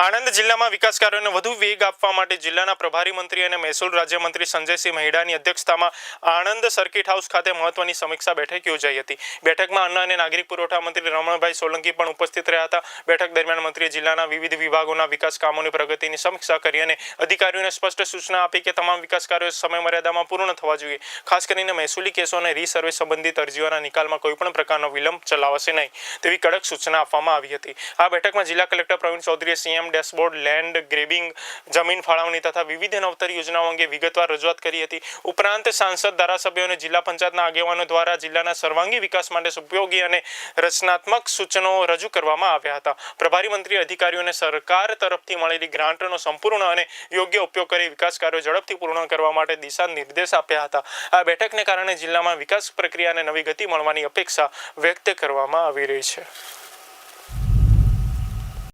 આણંદ જિલ્લામાં વિકાસ કાર્યોને વધુ વેગ આપવા માટે જિલ્લાના પ્રભારી મંત્રી અને મહેસૂલ રાજ્યમંત્રી સંજયસિંહ મહેડાની અધ્યક્ષતામાં આણંદ સર્કિટ હાઉસ ખાતે મહત્વની સમીક્ષા બેઠક યોજાઈ હતી. બેઠકમાં અન્ન અને નાગરિક પુરવઠા મંત્રી રમણભાઈ સોલંકી પણ ઉપસ્થિત રહ્યા હતા. બેઠક દરમિયાન મંત્રીએ જિલ્લાના વિવિધ વિભાગોના વિકાસ કામોની પ્રગતિની સમીક્ષા કરી અને અધિકારીઓને સ્પષ્ટ સૂચના આપી કે તમામ વિકાસ કાર્યો સમય મર્યાદામાં પૂર્ણ થવા જોઈએ. ખાસ કરીને મહેસૂલી કેસો અને રીસર્વે સંબંધિત અરજીઓના નિકાલમાં કોઈપણ પ્રકારનો વિલંબ ચલાવશે નહીં તેવી કડક સૂચના આપવામાં આવી હતી. આ બેઠકમાં જિલ્લા કલેક્ટર પ્રવીણ ચૌધરીએ સીએમ ડેશબોર્ડ લેન્ડ ગ્રેબિંગ જમીન ફાળવણી તથા વિવિધ નવતર યોજનાઓ અંગે વિગતવાર રજૂઆત કરી હતી. ઉપરાંત સાંસદ, ધારાસભ્યો અને જિલ્લા પંચાયતના આગેવાનો દ્વારા જિલ્લાના સર્વાંગી વિકાસ માટે ઉપયોગી અને રચનાત્મક સૂચનો રજૂ કરવામાં આવ્યા હતા. પ્રભારી મંત્રી અધિકારીઓને સરકાર તરફથી મળેલી ગ્રાન્ટનો સંપૂર્ણ અને યોગ્ય ઉપયોગ કરી વિકાસ કાર્યો ઝડપથી પૂર્ણ કરવા માટે દિશા નિર્દેશ આપ્યા હતા. આ બેઠકને કારણે જિલ્લામાં વિકાસ પ્રક્રિયાને નવી ગતિ મળવાની અપેક્ષા વ્યક્ત કરવામાં આવી રહી છે.